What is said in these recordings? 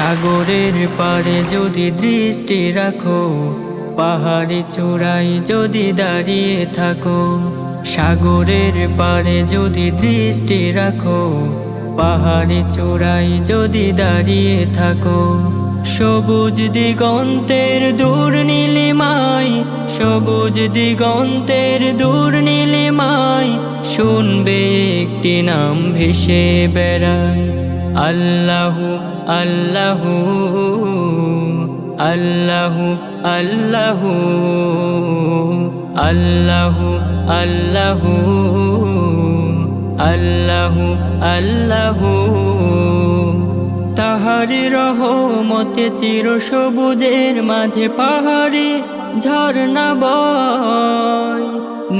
সাগরের পারে যদি দৃষ্টি রাখো, পাহাড়ি চূড়াই যদি দাঁড়িয়ে থাকো, সাগরের পারে যদি দৃষ্টি রাখো, পাহাড়ি চূড়াই যদি দাঁড়িয়ে থাকো। সবুজ দিগন্তের দূর নীলিমায়, সবুজ দিগন্তের দূর নীলিমায়, শুনবে একটি নাম ভেসে বেড়ায়, আল্লাহু আল্লাহু আল্লাহু আল্লাহু আল্লাহু আল্লাহু আল্লাহু আল্লাহু। তাহারি রহমতে চির সবুজের মাঝে পাহাড়ি ঝর্ণা বয়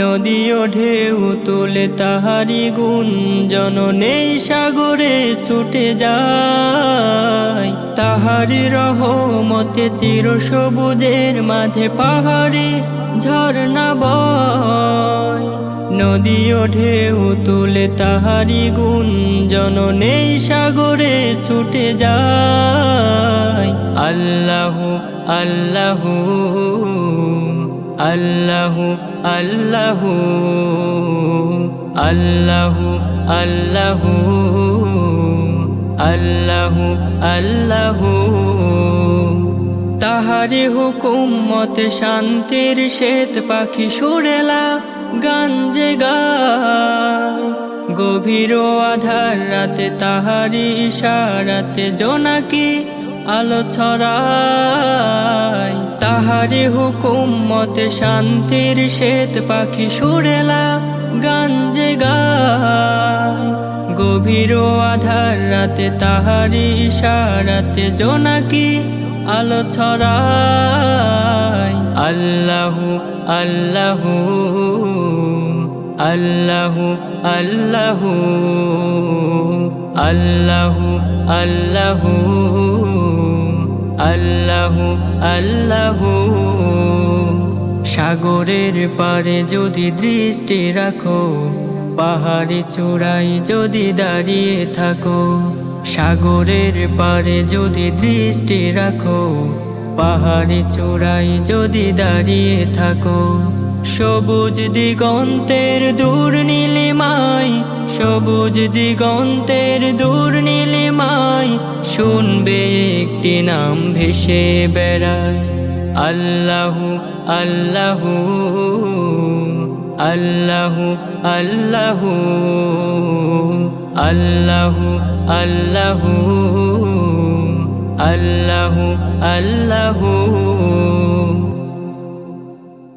নদী ও ঢেউ তুলে তাহারি গুঞ্জন নেই সাগরে ছুটে যায়। তাহারি রহমতে চির সবুজের মাঝে পাহাড়ি ঝর্ণা বয়। নদী ও ঢেউ তুলে তাহারি গুঞ্জন নেই সাগরে ছুটে যায়। আল্লাহু আল্লাহু। আল্লাহু আল্লাহু আল্লাহু আল্লাহু আল্লাহু আল্লাহু। তাহারি হুকুম মতে শান্তির শ্বেত পাখি সুরেলা গাঞ্জে গায়। গভীর আধার রাতে তাহারি ইশারাতে জোনাকি আলো তাহারি হুকুম মতে শান্তির শ্বেত পাখি সুরেলা গাঞ্জে গায়। গভীর আধার রাতে তাহারি ইশারাতে জোনাকি আলো ছড়ায়। আল্লাহু আল্লাহু আল্লাহু আল্লাহু। আল্লাহু আল্লাহু আল্লাহু আল্লাহু। সাগরের পারে যদি দৃষ্টি রাখো, পাহাড়ি চূড়াই যদি দাঁড়িয়ে থাকো, সাগরের পারে যদি দৃষ্টি রাখো, পাহাড়ি চূড়াই যদি দাঁড়িয়ে থাকো। সবুজ দিগন্তের দূর নীলিমায় সবুজ দিগন্তের দূর নীলিমায় শুনবে একটি নাম ভেসে বেড়ায়। আল্লাহু আল্লাহু আল্লাহু আল্লাহু আল্লাহু আল্লাহু আল্লাহু আল্লাহু।